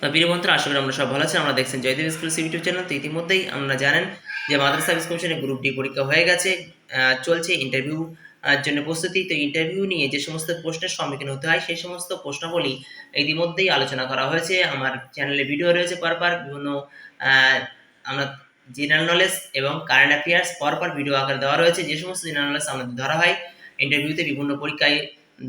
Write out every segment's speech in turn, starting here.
তো প্রিয় বন্ধুরা, আশা করি আমরা সব ভালো আছেন। আমরা দেখছেন জয়দেব স্কুল ইউটিউব চ্যানেল। তো ইতিমধ্যেই আমরা জানেন যে মাদ্রাসা সার্ভিস কমিশনের গ্রুপ ডি পরীক্ষা হয়ে গেছে চলছে ইন্টারভিউ জন্য প্রস্তুতি। তো ইন্টারভিউ নিয়ে যে সমস্ত প্রশ্নের সম্মুখীন হতে হয়, সেই সমস্ত প্রশ্নাবলী ইতিমধ্যেই আলোচনা করা হয়েছে। আমার চ্যানেলে ভিডিও রয়েছে পরপর, বিভিন্ন আমরা জেনারেল নলেজ এবং কারেন্ট অ্যাফেয়ার্স পরপর ভিডিও আকারে দেওয়া রয়েছে। যে সমস্ত জেনারেল নলেজ আমাদের ধরা হয় ইন্টারভিউতে বিভিন্ন পরীক্ষায়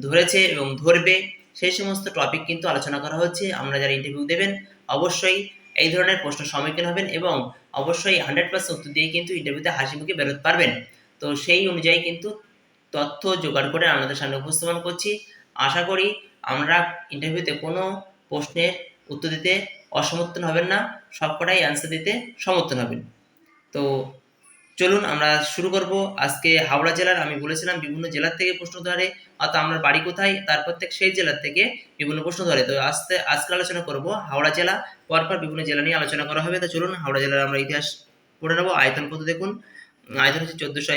ধরেছে এবং ধরবে। সেই সমস্ত টপিক কিন্তু আলোচনা করা হচ্ছে। আমরা যারা ইন্টারভিউ দেবেন, অবশ্যই এই ধরনের প্রশ্ন সম্মুখীন হবেন এবং অবশ্যই হান্ড্রেড পার্সেন্ট উত্তর দিয়ে কিন্তু ইন্টারভিউতে হাসি মুখে বেরোতে পারবেন। তো সেই অনুযায়ী কিন্তু তথ্য জোগাড় করে আমাদের সামনে উপস্থাপন করছি। আশা করি আমরা ইন্টারভিউতে কোনো প্রশ্নের উত্তর দিতে অসমর্থন হবেন না, সবকটাই অ্যান্সার দিতে সমর্থন হবেন। তো চলুন আমরা শুরু করব। আজকে হাওড়া জেলার আমি বলেছিলাম বিভিন্ন জেলার থেকে প্রশ্ন ধরে, অর্থাৎ আমার বাড়ি কোথায় তারপর থেকে সেই জেলার থেকে বিভিন্ন প্রশ্ন ধরে। তো আজকে আজকে আলোচনা করব হাওড়া জেলা, পরপর বিভিন্ন জেলা নিয়ে আলোচনা করা হবে। তো চলুন হাওড়া জেলার আমরা ইতিহাস পড়ে নেব। আয়তন কত দেখুন? আয়তন হচ্ছে চোদ্দোশো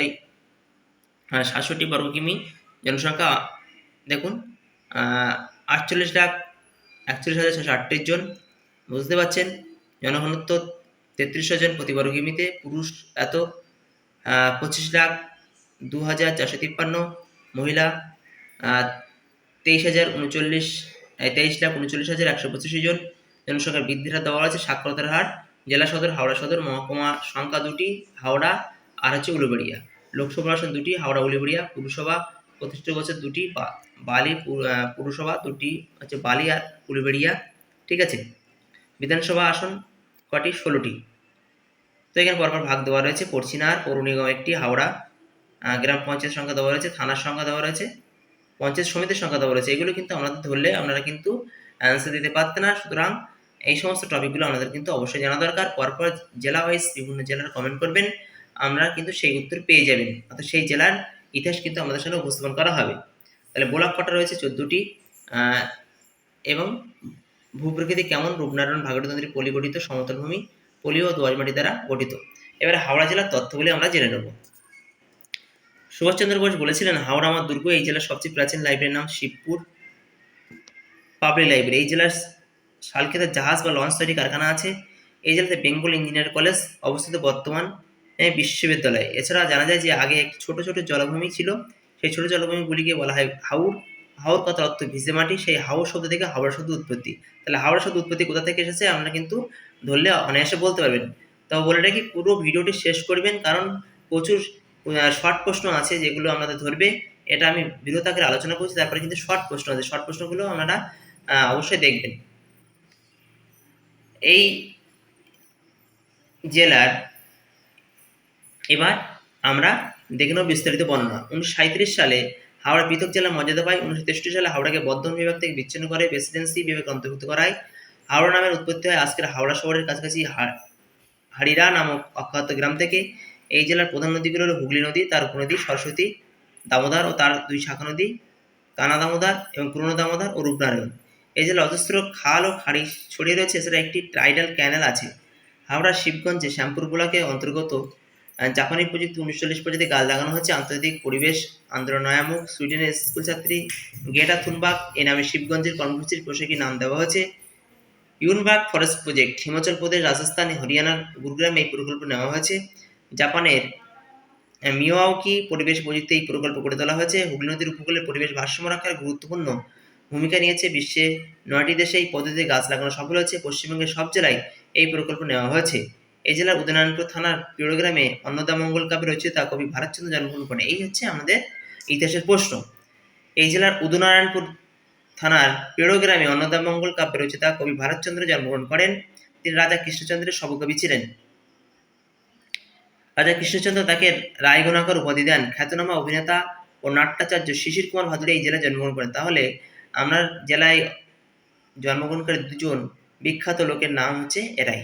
সাতষট্টি বর্গ কিমি। জনসংখ্যা দেখুন আটচল্লিশ লাখ একচল্লিশ হাজার ছশো আটত্রিশ জন। বুঝতে পারছেন? জনঘনত্ব তেত্রিশশো জন প্রতি বর্গ কিমিতে। পুরুষ এত পঁচিশ লাখ দু হাজার চারশো তিপ্পান্ন মহিলা তেইশ হাজার উনচল্লিশ তেইশ লাখ উনচল্লিশ হাজার একশো পঁচিশ জন জনসংখ্যার বৃদ্ধির হার দেওয়া আছে সাক্ষরতার হার, জেলা সদর, হাওড়া সদর, মহকুমা সংখ্যা দুটি, হাওড়া, আর হচ্ছে উলুবেড়িয়া। লোকসভা আসন দুটি, হাওড়া উলুবেড়িয়া পুরসভা প্রতিষ্ঠিত বছর দুটি বালি পুরসভা দুটি, হচ্ছে বালি আর উলুবেড়িয়া, ঠিক আছে? বিধানসভা আসন কটি? ষোলোটি। তো এখানে পরপর ভাগ দেওয়া রয়েছে। পড়ছিনার পৌর নিগম একটি, হাওড়া গ্রাম পঞ্চায়েত সংখ্যা দেওয়া রয়েছে, থানার সংখ্যা দেওয়া রয়েছে, পঞ্চায়েত সমিতির সংখ্যা দেওয়া রয়েছে। এগুলো কিন্তু আমাদের ধরলে আপনারা কিন্তু অ্যান্সার দিতে পারতেন না। সুতরাং এই সমস্ত টপিকগুলো আমাদের কিন্তু অবশ্যই জানা দরকার। পরপর জেলা ওয়াইজ বিভিন্ন জেলার কমেন্ট করবেন। আমরা কিন্তু সেই উত্তর পেয়ে যাবেন। অর্থাৎ সেই জেলার ইতিহাস কিন্তু আমাদের সামনে উপস্থাপন করা হবে। তাহলে ব্লক কটা রয়েছে? চোদ্দোটি। এবং ভূপ্রকৃতি কেমন? রূপনারায়ণ, ভাগীরথী পলি গঠিত সমতল ভূমি পলি ও দোয়াশমাটি দ্বারা গঠিত। এবার হাওড়া জেলার তথ্যগুলি আমরা জেনে নেব। সুভাষচন্দ্র বোস বলেছিলেন, হাওড়া আমার দুর্গ, এই জেলার সবচেয়ে প্রাচীন লাইব্রেরির নাম শিবপুর পাবলিক লাইব্রেরি এই জেলার শালক্ষেতের জাহাজ বা লঞ্চ তৈরি কারখানা আছে। এই জেলাতে বেঙ্গল ইঞ্জিনিয়ার কলেজ অবস্থিত বর্তমান বিশ্ববিদ্যালয়। এছাড়া জানা যায় যে আগে একটি ছোট ছোট জলভূমি ছিল। সেই ছোট জলভূমিগুলিকে বলা হয় হাউর। হাওর কথা অর্থ ভিজে মাটি। সেই হাওর শব্দ থেকে হাওড়া শব্দ উৎপত্তি। তাহলে হাওড়া শব্দ উৎপত্তি কোথা থেকে এসেছে? আমরা কিন্তু ধরলে অনায়াসে বলতে পারবেন। তো বলে রাখি, পুরো ভিডিওটি শেষ করবেন কারণ প্রচুর শর্ট প্রশ্ন আছে যেগুলো আমাদের ধরবে। এটা আমি বিরত আকারে আলোচনা করছি, তারপরে কিন্তু শর্ট প্রশ্ন আছে। শর্ট প্রশ্নগুলো আপনারা অবশ্যই দেখবেন। এই জেলার, এবার আমরা দেখে নেব বিস্তারিত বর্ণনা। উনিশশো সালে হাওড়া পৃথক জেলার মর্যাদা পায়, উনিশশো তেষট্টি সালে হাওড়াকে বর্ধমান বিভাগ থেকে বিচ্ছিন্ন করে প্রেসিডেন্সি বিভাগে অন্তর্ভুক্ত করায়। হাওড়া নামের উৎপত্তি হয় আজকের হাওড়া শহরের কাছাকাছি হাড়িরা নামক অখ্যাত গ্রাম থেকে। এই জেলার প্রধান নদীগুলো হলো হুগলি নদী, তার উপনদী সরস্বতী, দামোদর ও তার দুই শাখা নদী, কানা দামোদর এবং পুরনো দামোদর ও রূপনারায়ণ। এই জেলার অজস্র খাল ও খাড়ি ছড়িয়ে রয়েছে এছাড়া একটি টাইডাল ক্যানেল আছে। হাওড়ার শিবগঞ্জে শ্যামপুর ব্লকে অন্তর্গত জাপানি প্রযুক্তি উনিশচল্লিশ প্রজাতি গাছ লাগানো হচ্ছে আন্তর্জাতিক পরিবেশ আন্দোলন নয়ামুখ সুইডেনের স্কুল ছাত্রী গেটা থুনবাগ, এ নামে শিবগঞ্জের কর্মসূচির পোশাকি নাম দেওয়া হয়েছে। ইউনবাগ ফরেস্ট প্রজেক্ট হিমাচল প্রদেশ রাজস্থান হরিয়ানার গুরুগ্রামে এই প্রকল্প নেওয়া হয়েছে। জাপানের আহ, মিয়াওকি পরিবেশ প্রযুক্তি এই প্রকল্প গড়ে তোলা হয়েছে। হুগলি নদীর উপকূলে পরিবেশ ভারসাম্য রাখার গুরুত্বপূর্ণ ভূমিকা নিয়েছে। বিশ্বে নয়টি দেশে এই পদ্ধতিতে গাছ লাগানো সফল হয়েছে। পশ্চিমবঙ্গের সব জেলায় এই প্রকল্প নেওয়া হয়েছে। এই জেলার উদয়নারায়ণপুর থানার পিড়গ্রামে অন্নদামঙ্গল কাব্যের রচিতা কবি ভারতচন্দ্র জন্মগ্রহণ করেন। এই হচ্ছে আমাদের ইতিহাসের প্রশ্ন। এই জেলার উদয়নারায়ণপুর থানার পেড়গ্রামে অন্নদামঙ্গল কাব্যের রচিতা কবি ভারতচন্দ্র জন্মগ্রহণ করেন। তিনি রাজা কৃষ্ণচন্দ্রের সবকবি ছিলেন। রাজা কৃষ্ণচন্দ্র তাকে রায়গুণাকর উপাধি দেন। খ্যাতনামা অভিনেতা ও নাট্যাচার্য শিশির কুমার ভাদুরী এই জেলায় জন্মগ্রহণ করেন। তাহলে আমরা জেলায় জন্মগ্রহণকারী দুজন বিখ্যাত লোকের নাম হচ্ছে এরাই।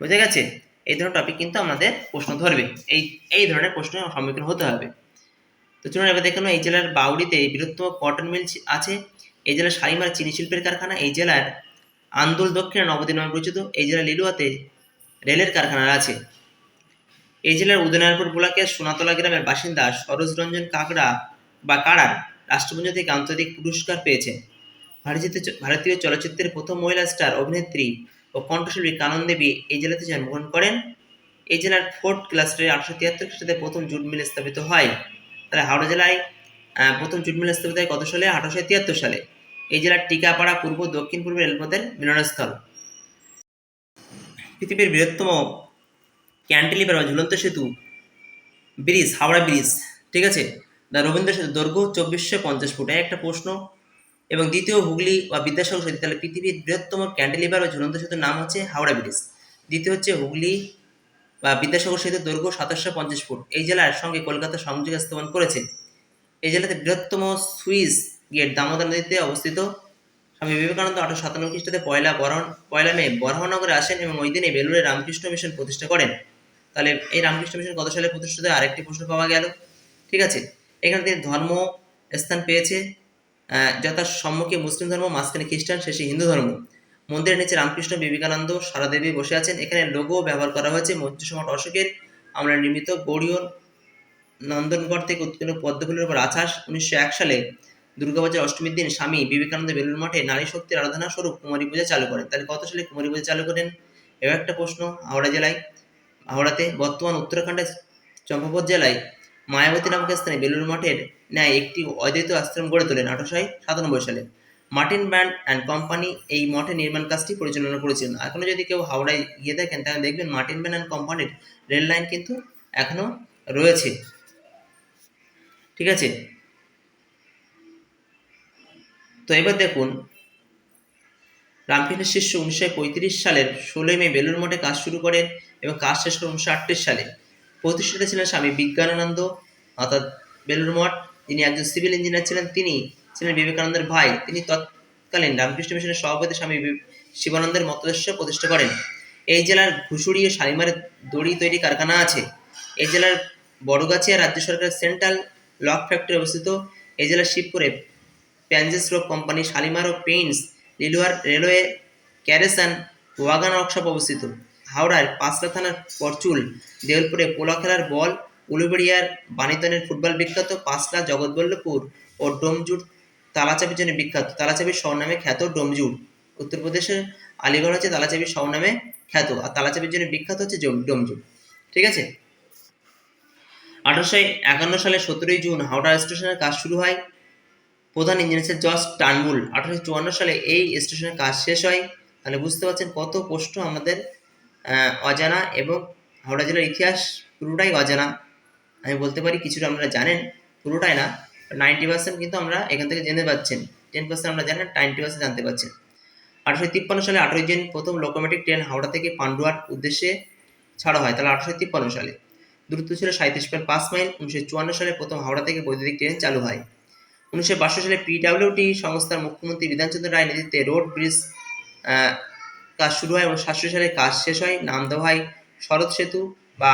বুঝে গেছে? এই ধরনের টপিক কিন্তু আমাদের প্রশ্ন ধরবে। এই এই ধরনের প্রশ্নের সম্মুখীন হতে হবে। তো চলুন এবার দেখে এই জেলার বাউড়িতে বৃহত্তম কটন মিল আছে। এই জেলার শালিমার চিনি শিল্পের কারখানা, এই জেলার আন্দোল দক্ষিণে নবদ্বীপ নামে পরিচিত, এই জেলার লিলুয়াতে রেলের কারখানা আছে। এই জেলার উদয়নারপুর ব্লকের সোনাতলা গ্রামের বাসিন্দা সরোজ রঞ্জন কাকড়া বা কাড়ার রাষ্ট্রপুঞ্জ থেকে আন্তর্জাতিক পুরস্কার পেয়েছেন ভারতীয় ভারতীয় চলচ্চিত্রের প্রথম মহিলা স্টার অভিনেত্রী ও কণ্ঠশিল্পী কানন দেবী এই জেলাতে জন্মগ্রহণ করেন। এই জেলার ফোর্ট ক্লাস্টারে আটশো তিয়াত্তর খ্রিস্টাব্দে প্রথম জুট মিল স্থাপিত হয়। তাহলে হাওড়া জেলায় প্রথম জুট মিল স্থাপিত হয় কত সালে? আঠারোশো তিয়াত্তর সালে। এই জেলার টিকাপাড়া পূর্ব, দক্ষিণ পূর্ব রেলপথের মিলনস্থল। পৃথিবীর বৃহত্তম ক্যান্টিলিভার বা ঝুলন্ত সেতু, ব্রিজ, হাওড়া ব্রিজ, ঠিক আছে? দা রবীন্দ্র সেতু দৈর্ঘ্য চব্বিশশো পঞ্চাশ ফুট। একটা প্রশ্ন। এবং দ্বিতীয় হুগলি বা বিদ্যাসাগর সেতু, তাহলে পৃথিবীর বৃহত্তম ক্যান্টিলিভার বা ঝুলন্ত সেতুর নাম হচ্ছে হাওড়া ব্রিজ। দ্বিতীয় হচ্ছে হুগলি বা বিদ্যাসাগর সেতুর দৈর্ঘ্য সাতাশশো পঞ্চাশ ফুট। এই জেলার সঙ্গে কলকাতা সংযোগ স্থাপন করেছে এই জেলাতে বৃহত্তম সুইস গেট দামোদর নদীতে অবস্থিত। স্বামী বিবেকানন্দ আঠারো সাতান্ন খ্রিস্টাব্দে পয়লা বরহন পয়লা মে বরহনগরে আসেন এবং ওই দিনে বেলুড়ে রামকৃষ্ণ মিশন প্রতিষ্ঠা করেন। তাহলে এই রামকৃষ্ণ মিশন কত সালে প্রতিষ্ঠিত? আরেকটি প্রশ্ন পাওয়া গেল। ঠিক আছে, এখানে তিনি ধর্ম স্থান পেয়েছে। যথা সম্মুখে মুসলিম ধর্ম, মাঝখানে খ্রিস্টান, শেষে হিন্দু ধর্ম। মন্দিরের নিচে রামকৃষ্ণ বিবেকানন্দ সারা দেবী বসে আছেন। এখানে লোগো ব্যবহার করা হয়েছে মধ্য সম্রাট অশোকের। আমরা নির্মিত গৌড়ীয় নন্দনগড় থেকে উৎপন্ন পদ্মফুলের উপর আছাস উনিশশো এক সালে দুর্গাপূজার অষ্টমীর দিন স্বামী বিবেকানন্দ বেলুর মঠে নারী শক্তির আরাধনা স্বরূপ কুমারী পূজা চালু করেন। তাহলে কত সালে কুমারী পূজা চালু করেন? এও একটা প্রশ্ন, হাওড়া জেলায়, হাওড়াতে বর্তমান উত্তরাখণ্ডের চম্পাবত জেলায় মায়াবতী নামক স্থানে বেলুর মঠের ন্যায় একটি অদ্বৈত আশ্রম গড়ে তোলেন আঠারোশো সাতানব্বই সালে। মার্টিন ব্যান্ড অ্যান্ড কোম্পানি এই মঠের নির্মাণ কাজটি পরিচালনা করেছিলেন। এখনও যদি কেউ হাওড়ায় গিয়ে দেখেন, তাহলে দেখবেন মার্টিন ব্যান্ড অ্যান্ড কোম্পানির রেল লাইন কিন্তু এখনও রয়েছে। ঠিক আছে? তো এবার দেখুন, রামকৃষ্ণের শিষ্য উনিশশো পঁয়ত্রিশ সালের ষোলোই মে বেলুর মঠে কাজ শুরু করেন এবং কাজ শেষ করেন উনিশশো আটত্রিশ সালে। প্রতিষ্ঠাতা ছিলেন স্বামী বিজ্ঞানানন্দ, অর্থাৎ বেলুর মঠ। যিনি একজন সিভিল ইঞ্জিনিয়ার ছিলেন, তিনি ছিলেন বিবেকানন্দের ভাই। তিনি তৎকালীন রামকৃষ্ণ মিশনের সভাপতি স্বামী শিবানন্দের মতদর্শ প্রতিষ্ঠা করেন। এই জেলার ঘুষুড়ি ও শালিমারের দড়ি তৈরি কারখানা আছে। এই জেলার বড়গাছিয়া রাজ্য সরকারের সেন্ট্রাল লক ফ্যাক্টরি অবস্থিত। এই জেলার শিবপুরে প্যানজেস রোগ কোম্পানি শালিমার ও paints লিলুয়ার railway carriage and wagon workshop অবস্থিত। হাওড়ার পাঁচলা থানার পরচুল, দেউলপুরে পোলা খেলার বল, উলুবেড়িয়ার বানিতনের ফুটবল বিখ্যাত পাঁচলা জগৎবল্লভপুর ও ডোমজুট তালাচাবির জন্য বিখ্যাত। তালাচাবির শহর নামে খ্যাত ডোমজুট উত্তরপ্রদেশের আলিগড় হচ্ছে তালাচাবির শহর নামে খ্যাত, আর তালাচাবির জন্য বিখ্যাত হচ্ছে ডোমজুট ঠিক আছে? আঠারোশো একান্ন সালে সতেরোই জুন হাওড়া স্টেশনের কাজ শুরু হয়। প্রধান ইঞ্জিনিয়ার জর্জ টার্নবুল আঠারোশো চুয়ান্ন সালে এই স্টেশনের কাজ শেষ হয়। তাহলে বুঝতে পারছেন কত প্রশ্ন আমাদের অজানা এবং হাওড়া জেলার ইতিহাস পুরোটাই অজানা। আমি বলতে পারি কিছুটা আপনারা জানেন, পুরোটাই না। নাইনটি পার্সেন্ট কিন্তু আমরা এখান থেকে জেনে পাচ্ছেন। টেন পার্সেন্ট আমরা জানেন নাইনটি পার্সেন্ট জানতে পারছেন আঠারোশো তিপ্পান্ন সালে আঠারোই জুন প্রথম লোকোমেটিক ট্রেন হাওড়া থেকে পান্ডুয়ার উদ্দেশ্যে ছাড়া হয়, তাহলে আঠারোশো তিপ্পান্ন সালে। দূরত্ব ছিল সাঁত্রিশ পয়েন্ট পাঁচ মাইল। উনিশশো চুয়ান্ন সালে প্রথম হাওড়া থেকে বৈদ্যুতিক ট্রেন চালু হয়। উনিশশো বাষট্টি সালে পিডাব্লিউটি সংস্থার মুখ্যমন্ত্রী বিধানচন্দ্র রায় নেতৃত্বে রোড ব্রিজ কাজ শুরু হয় এবং সাতষট্টি সালে কাজ শেষ হয়, নাম দেওয়া হয় শরৎ সেতু। বা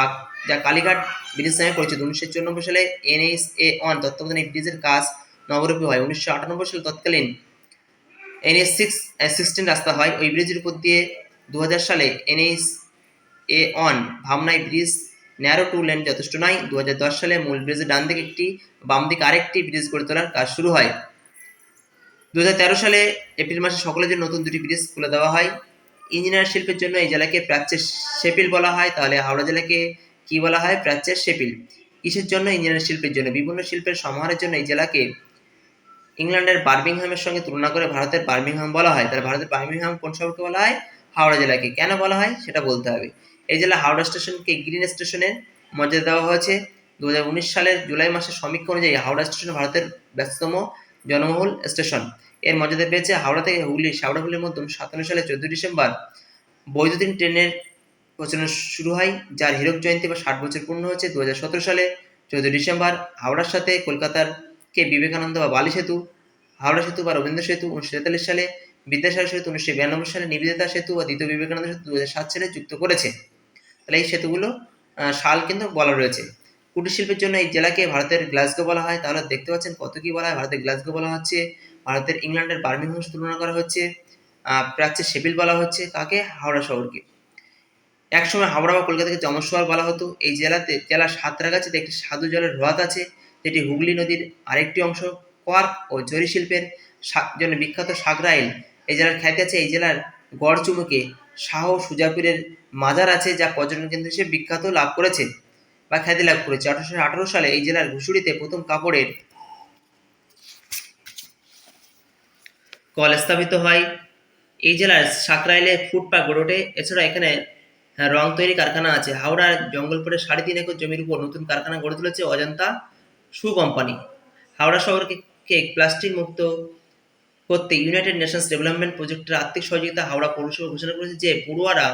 যা কালীঘাট ব্রিজ নামে পরিচিত, উনিশশো চুরানব্বই সালে এনএইচ এ ওয়ান তত্ত্বাবধানে এই ব্রিজের কাজ নবরূপী হয়। উনিশশো আটানব্বই সালে তৎকালীন এনএইচ সিক্স সিক্সটিন রাস্তা হয়। ওই ব্রিজের উপর দিয়ে দু হাজার সালে এনএইচ এ ওয়ান ভাবনায় ব্রিজ ন্যারো টু লেন যথেষ্ট নয়। দু সালে মূল ব্রিজের ডান দিকে একটি, বাম দিকে আরেকটি ব্রিজ গড়ে তোলার কাজ শুরু হয়। দু হাজার তেরো সালে এপ্রিল মাসে সকলের জন্য নতুন দুটি ব্রিজ খুলে দেওয়া হয়। ইঞ্জিনিয়ার শিল্পের জন্য এই জেলাকে প্রাচ্যের শেপিল বলা হয়, তাহলে হাওড়া জেলাকে কি বলা হয়? প্রাচ্যের শেপিল। কিসের জন্য ইঞ্জিনিয়ার শিল্পের জন্য? বিভিন্ন শিল্পের সমাহারের জন্য এই জেলাকে ইংল্যান্ডের বার্মিংহামের সঙ্গে তুলনা করে ভারতের বার্মিংহাম বলা হয়। তাহলে ভারতের বার্মিংহাম কোন শহরকে বলা হয়? হাওড়া জেলাকে। কেন বলা হয়? সেটা বলতে হবে। এই জেলা হাওড়া স্টেশনকে গ্রিন স্টেশনের মর্যাদা দেওয়া হয়েছে। দু হাজার উনিশ সালের জুলাই মাসের সমীক্ষা অনুযায়ী হাওড়া স্টেশন ভারতের ব্যস্ততম জনবহুল স্টেশন। এর মর্যাদা পেয়েছে হাওড়া থেকে হুগলি। হাওড়া হুগলির মধ্যে সাতান্ন সালে চোদ্দ ডিসেম্বর বৈদ্যুতিন ট্রেনের প্রচলন শুরু হয়, যার হীরক জয়ন্তী বা ষাট বছর পূর্ণ হয়েছে। দু হাজার সতেরো সালে চোদ্দ ডিসেম্বর হাওড়ার সাথে কলকাতার কে বিবেকানন্দ বা বালি সেতু, হাওড়া সেতু বা রবীন্দ্র সেতু উনিশশো তেতাল্লিশ সালে, বিদ্যাসাগর সেতু উনিশশো বিরানব্বই সালে, নিবেদিতা সেতু বা দ্বিতীয় বিবেকানন্দ সেতু দু সাত সালে যুক্ত করেছে। তাহলে এই সেতুগুলো সাল কিন্তু বলা রয়েছে। কুটির শিল্পের জন্য এই জেলাকে ভারতের গ্লাসগো বলা হয়। তাহলে দেখতে পাচ্ছেন কত কি বলা হয়? ভারতের গ্লাসগো বলা হচ্ছে ভারতের ইংল্যান্ডের বার্মিংহাম তুলনা করা হচ্ছে প্রাচ্যের শেপিল বলা হচ্ছে কাকে? হাওড়া শহরকে। একসময় হাওড়া বা কলকাতাকে জমস্বর বলা হতো। এই জেলাতে, জেলার সাঁতরাগাছিতে একটি সাধু জলের হ্রদ আছে, যেটি হুগলি নদীর আরেকটি অংশ। কোয়ার্ক ও জরি শিল্পের জন্য বিখ্যাত সাগরাইল এই জেলার খ্যাতি আছে এই জেলার গড় চুমুকে। শাহ সুজাপুরের মাজার আছে যা পর্যটন কেন্দ্র হিসেবে বিখ্যাত লাভ করেছে বা খ্যাতি লাভ করেছে। আঠারোশো আঠারো সালে এই জেলার ঘুষুড়িতে প্রথম কাপড়ের কল স্থাপিত হয়। এই জেলার সাকরাইলে ফুড পার্ক গড়ে ওঠে। এছাড়া এখানে হ্যাঁ, রং তৈরি কারখানা আছে। হাওড়ার জঙ্গলপুরে সাড়ে তিন একর জমির উপর নতুন কারখানা গড়ে তুলেছে অজন্তা সু কোম্পানি। হাওড়া শহরকে প্লাস্টিক মুক্ত করতে ইউনাইটেড নেশনস ডেভেলপমেন্ট প্রজেক্টের আর্থিক সহযোগিতা হাওড়া পৌরসভা ঘোষণা করেছে যে পড়ুয়ারা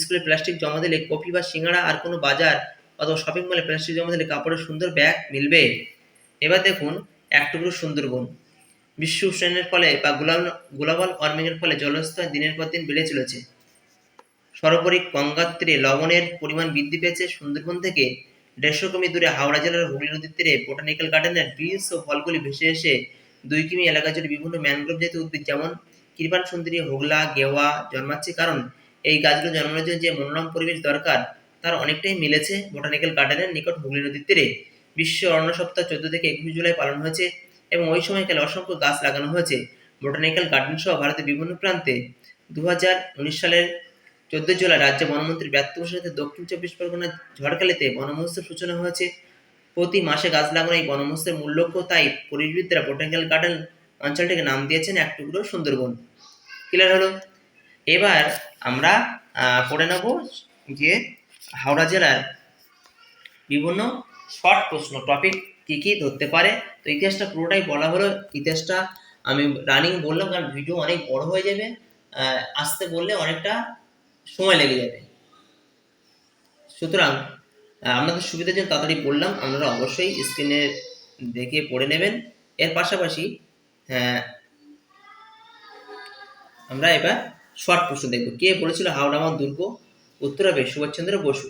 স্কুলে প্লাস্টিক জমা দিলে কফি বা সিঙ্গাড়া আর কোনো বাজার অথবা শপিং মলে প্লাস্টিক জমা দিলে কাপড়ের সুন্দর ব্যাগ মিলবে। এবার দেখুন এক টুকরো সুন্দরবন। বিশ্ব উষ্ণায়নের ফলে বা গ্লোবাল গ্লোবাল ওয়ার্মিংয়ের ফলে জলস্তর দিনের পর দিন বেড়ে চলেছে। সর্বোপরি গঙ্গার তীরে লবণের পরিমাণ বৃদ্ধি পেয়েছে। সুন্দরবন থেকে দেড়শো কিমি দূরে হাওড়া জেলার হুগলি নদীর তীরে বোটানিক্যাল গার্ডেনের বীজ ও ফলগুলি ভেসে এসে দুই কিমি এলাকা জুড়ে বিভিন্ন ম্যানগ্রোভ জাতীয় উদ্ভিদ যেমন কৃপান সুন্দরী, হোগলা, গেওয়া জন্মাচ্ছে। কারণ এই গাছগুলো জন্মানোর জন্য যে মনোরম পরিবেশ দরকার, তার অনেকটাই মিলেছে বোটানিক্যাল গার্ডেনের নিকট হুগলি নদীর তীরে। বিশ্ব অরণ্য সপ্তাহ চোদ্দ থেকে একুশ জুলাই পালন হয়েছে। এবং ওই সময়কালে অসংখ্য গাছ লাগানো হয়েছে। বোটানিক্যাল গার্ডেন সহ ভারতের বিভিন্ন প্রান্তে দু হাজার উনিশ সালের চোদ্দ জুলাই রাজ্য বনমন্ত্রী সাথে দক্ষিণ চব্বিশ পরগনার ঝড়খালিতে বনমহোৎসব সূচনা হয়েছে। প্রতি মাসে গাছ লাগানো এই বনমহোৎসবের মূল লক্ষ্য তাই পরিবেশবিদরা বোটানিক্যাল গার্ডেন অঞ্চলটিকে নাম দিয়েছেন এক টুকরো সুন্দরবন। ক্লিয়ার হলো? এবার আমরা পড়ে নেব যে হাওড়া জেলার বিভিন্ন শর্ট প্রশ্ন, টপিক কি কি ধরতে পারে? তো ইতিহাসটা পুরোটাই বলা হলো। ইতিহাসটা আমি রানিং বললাম, কারণ ভিডিও অনেক বড় হয়ে যাবে। আসতে বললে অনেকটা সময় লেগে যাবে। সুতরাং আপনাদের সুবিধার জন্য তাড়াতাড়ি বললাম, আপনারা অবশ্যই স্ক্রিনে দেখে পড়ে নেবেন। এর পাশাপাশি আমরা এবার শর্ট প্রশ্ন দেখব। কে বলেছিল হাওড়া আমার দুর্গ? উত্তর হবে সুভাষচন্দ্র বসু।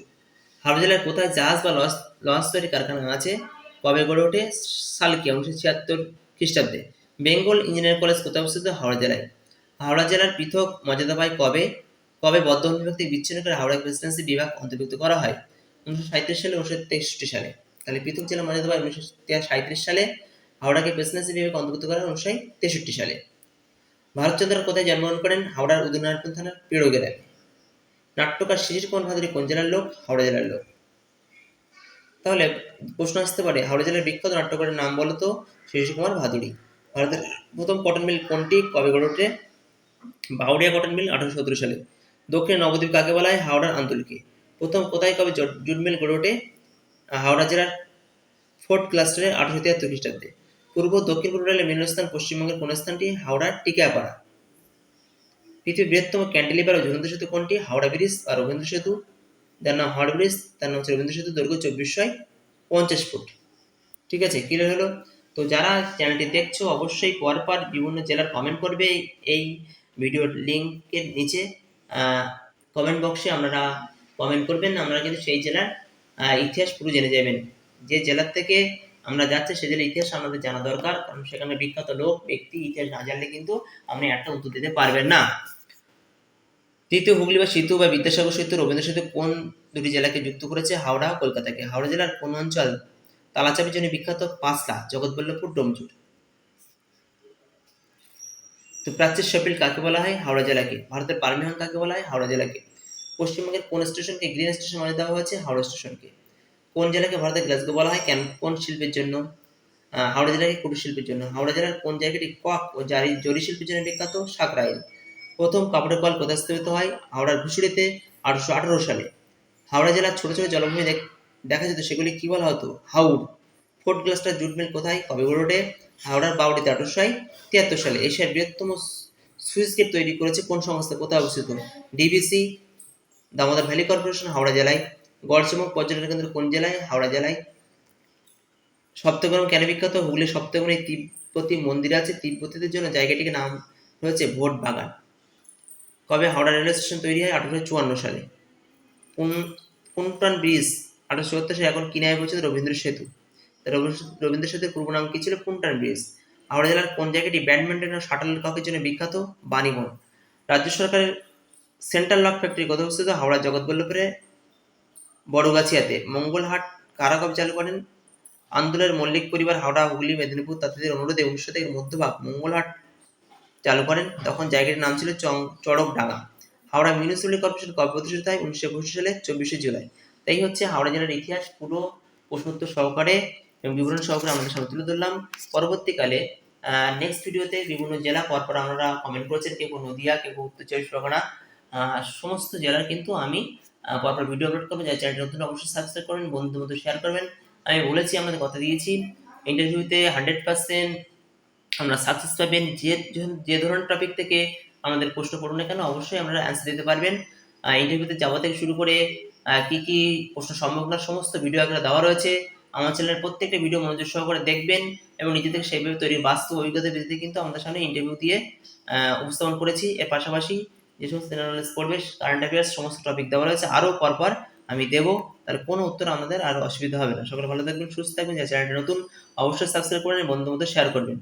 হাওড়া জেলার কোথায় জাহাজ বা লঞ্চ লঞ্চ তৈরি কারখানা আছে? কবে গড়ে ওঠে? সাল কি উনিশশো ছিয়াত্তর খ্রিস্টাব্দে। বেঙ্গল ইঞ্জিনিয়ারিং কলেজ কোথায় অবস্থিত? হাওড়া জেলায়। হাওড়া জেলার পৃথক মর্যাদা পায় কবে? কবে বর্ধমান বিভাগ বিচ্ছিন্ন করে হাওড়া প্রেসিডেন্সি বিভাগ অন্তর্ভুক্ত করা হয়? উনিশশো সাঁত্রিশ সালে, উনিশশো তেষট্টি সালে। তাহলে পৃথক জেলা মর্যাদা পায় উনিশশো সাঁত্রিশ সালে হাওড়াকে প্রেসিডেন্সি বিভাগ অন্তর্ভুক্ত করা হয় উনিশশো তেষট্টি সালে। ভারতচন্দ্র কোথায় জন্মগ্রহণ করেন? হাওড়ার উদয়নারায়ণপুর থানার পিড়ো নাট্যকার শিশির কুমার ভাদুরী কোন জেলার লোক? হাওড়া জেলার লোক। তাহলে প্রশ্ন আসতে পারে, হাওড়া জেলার বিখ্যাত নাট্যকারের নাম বলো তো শিশির কুমার ভাদুরী। ভারতের প্রথম কটন মিল কোনটি, কবে গড়ে ওঠে? বাউরিয়া কটন মিল আঠারোশো সতেরো সালে। দক্ষিণে নবদ্বীপ কাকে বলা হয়? হাওড়ার আন্দোলনকে প্রথম কোথায়, কবে জুট মিল গড়ে ওঠে? হাওড়া জেলার ফোর্ট ক্লাস্টারে আঠারোশো তিয়াত্তর খ্রিস্টাব্দে। পূর্ব, দক্ষিণ পূর্ব রেলের মিলনস্থান পশ্চিমবঙ্গের কোন স্থানটি? হাওড়ার টিকাপাড়া পৃথিবীর বৃহত্তম ক্যান্টিলিভার ও ঝুলন্ত সেতু কোনটি? হাওড়া ব্রিজ আর রবীন্দ্র সেতু। যার নাম হাওড়া তার নাম হচ্ছে রবীন্দ্র সেতু দৈর্ঘ্য চব্বিশশো পঞ্চাশ ফুট। ঠিক আছে? ক্লিয়ার হলো? তো যারা চ্যানেলটি দেখছ, অবশ্যই পরপর বিভিন্ন জেলার কমেন্ট করবে এই ভিডিওর লিঙ্কের নিচে। কমেন্ট বক্সে আপনারা কমেন্ট করবেন, আমরা কিন্তু সেই জেলার ইতিহাস পুরো জেনে যাবেন। যে জেলার থেকে আমরা যাচ্ছি, সে জেলার ইতিহাস আমাদের জানা দরকার, কারণ সেখানে বিখ্যাত লোক, ব্যক্তি, ইতিহাস না জানলে কিন্তু আপনি একটা উত্তর দিতে পারবেন না। তৃতীয় হুগলি বা সেতু বা বিদ্যাসাগর সেতু, রবীন্দ্র সেতু কোন দুটি জেলাকে যুক্ত করেছে? হাওড়া কলকাতাকে। হাওড়া জেলার কোন অঞ্চল তালাচাপির জন্য বিখ্যাত? পাঁচলা, জগৎবল্লভপুর ডোমজুট তো প্রাচ্যের শপিল কাকে বলা হয়? হাওড়া জেলাকে। ভারতের পারমিহান কাকে বলা হয়? হাওড়া জেলাকে। পশ্চিমবঙ্গের কোন স্টেশনকে? গ্রিন স্টেশন মানে দেওয়া হয়েছে, হাওড়া স্টেশনকে। কোন জেলাকে ভারতের গ্লাসগো বলা হয়? কেন, কোন শিল্পের জন্য? হাওড়া জেলাকে কুটির শিল্পের জন্য। হাওড়া জেলার কোন জায়গাটি কক ও জারি, জরি শিল্পের জন্য বিখ্যাত? সাকরাইল। প্রথম কাপড়ের কল স্থাপিত হয়? হাওড়ার ঘুষুড়িতে আঠারোশো আঠারো সালে। হাওড়া জেলার ছোট ছোট জলভূমি দেখ- যেত, সেগুলি কি বলা হতো? হাউড ফোর্ট গ্লাস্টার, জুট মিল কোথায়? কবে গড়ে ওঠে হাওড়ার বাউড়িতে আঠারোশো তিয়াত্তর সালে এশিয়ার বৃহত্তম সুইচ গেট তৈরি করেছে কোন সংস্থা? কোথায় অবস্থিত? DBC, Damodar valley corporation, Howrah জেলায়। গড়চমক পর্যটন কেন্দ্র কোন জেলায়? হাওড়া জেলায়। সপ্তগ্রাম কেন বিখ্যাত? হুগলির সপ্তগ্রামে তিব্বতী মন্দির আছে। তিব্বতীদের জন্য জায়গাটিকে নাম হয়েছে ভোট বাগান কবে হাওড়া রেলওয়ে স্টেশন তৈরি হয়? আঠারোশো চুয়ান্ন সালে। পুন- পুনটন ব্রিজ আঠারোশো চুয়াত্তর সালে এখন কি নামে পরিচিত রবীন্দ্র সেতু। রবীন্দ্র- সেতুর পূর্ব নাম কি ছিল? পুনটন ব্রিজ? হাওড়া জেলার কোন জায়গাটি ব্যাডমিন্টন ও শাটল ককের জন্য বিখ্যাত? বাণীবন। রাজ্য সরকারের সেন্ট্রাল লক ফ্যাক্টরি কোথায় অবস্থিত? হাওড়া জগৎবল্লভপুরে। বড়গাছিয়াতে। মঙ্গলহাট কারাকব চালু করেন আন্দোলনের মল্লিক পরিবার হাওড়া, হুগলি, মেদিনীপুর তাঁতিদের অনুরোধে উনিশশো থেকে মধ্যভাগ মঙ্গলহাট চালু করেন। তখন জায়গাটির নাম ছিল চং, চড়কডাঙ্গা। হাওড়া মিউনিসিপ্যালিটি কর্পোরেশন কবে প্রতিষ্ঠিত হয় উনিশশো একুশে সালে চব্বিশে জুলাই। তাই হচ্ছে হাওড়া জেলার ইতিহাস পুরো প্রশ্নোত্তর সহকারে এবং বিবরণ সহকারে আমাদের সামনে তুলে ধরলাম। পরবর্তীকালে নেক্সট ভিডিওতে বিভিন্ন জেলা, পরপর আমরা কমেন্ট করেছেন কেউ নদিয়া কেউ উত্তর চব্বিশ পরগনা সমস্ত জেলার কিন্তু আমি পরপর ভিডিও আপলোড করব। যারা চ্যানেলটি নতুন, অবশ্যই সাবস্ক্রাইব করবেন, বন্ধুদের মধ্যে শেয়ার করবেন। আমি বলেছি, আমাদের কথা দিয়েছি। ইন্টারভিউতে হান্ড্রেড পার্সেন্ট আমরা সাকসেস পাবেন যে যে ধরনের টপিক থেকে আমাদের প্রশ্ন পড়ুন না কেন, অবশ্যই আপনারা অ্যান্সার দিতে পারবেন। ইন্টারভিউতে যাওয়া থেকে শুরু করে কি কি প্রশ্ন সম্ভাবনার সমস্ত ভিডিও আকারে দেওয়া রয়েছে। আমার চ্যানেলের প্রত্যেকটা ভিডিও মনোযোগ সহকারে দেখবেন এবং নিজে থেকে সেইভাবে তৈরি বাস্তব অভিজ্ঞতা ভিত্তিতে কিন্তু আমাদের সামনে ইন্টারভিউ দিয়ে উপস্থাপন করেছি। এর পাশাপাশি যে সমস্ত নলেজ পড়বে কারেন্ট অ্যাফেয়ার্স সমস্ত টপিক দেওয়া রয়েছে। আরও পরপর আমি দেবো তার কোনো উত্তর আমাদের আর অসুবিধা হবে না। সকলে ভালো থাকবেন, সুস্থ থাকবেন। যা চ্যানেলটি নতুন, অবশ্যই সাবস্ক্রাইব করবেন বন্ধুদের মধ্যে শেয়ার করবেন।